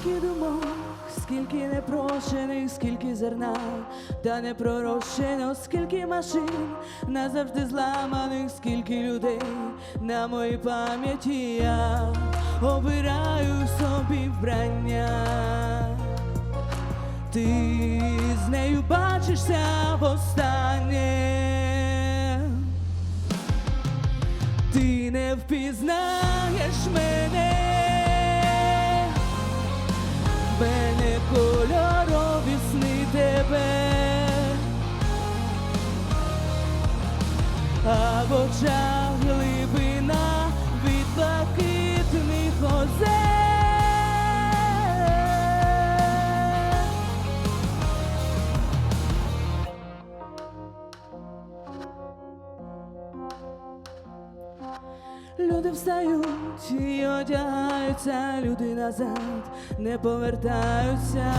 Скільки думок, скільки непрошених, скільки зерна, та не пророщено, скільки машин, назавжди зламаних, скільки людей на моїй пам'яті я обираю собі вбрання. Ти з нею бачишся востаннє. Ти не впізнаєш мене, очах від блакитних озер. Встають і одягаються, люди назад не повертаються.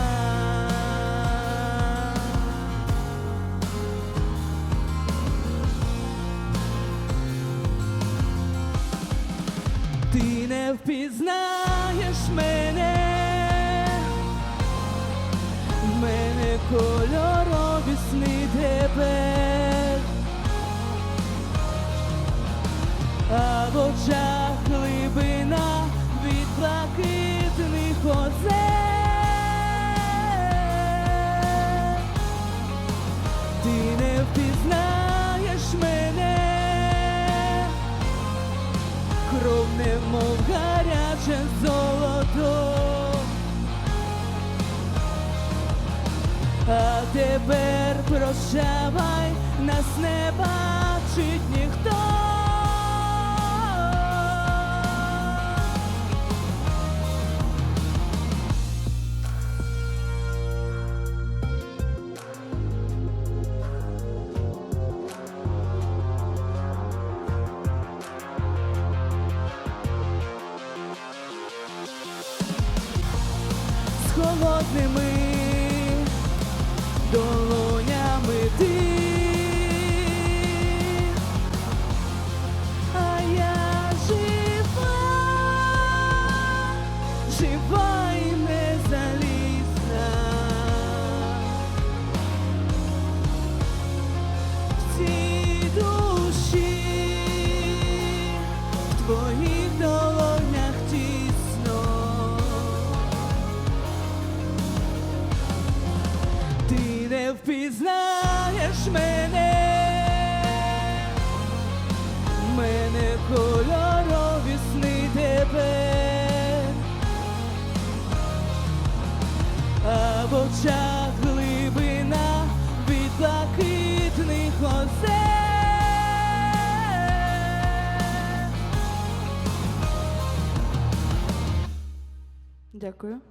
Ти не впізнаєш мене, в мене кольорові сни тепер. Кров немов гаряче золото. А тепер прощавай, нас не бачить холодними. Долонями впізнаєш мене, мене кольорові сни тепер, а в очах глибина від блакитних озер. Дякую.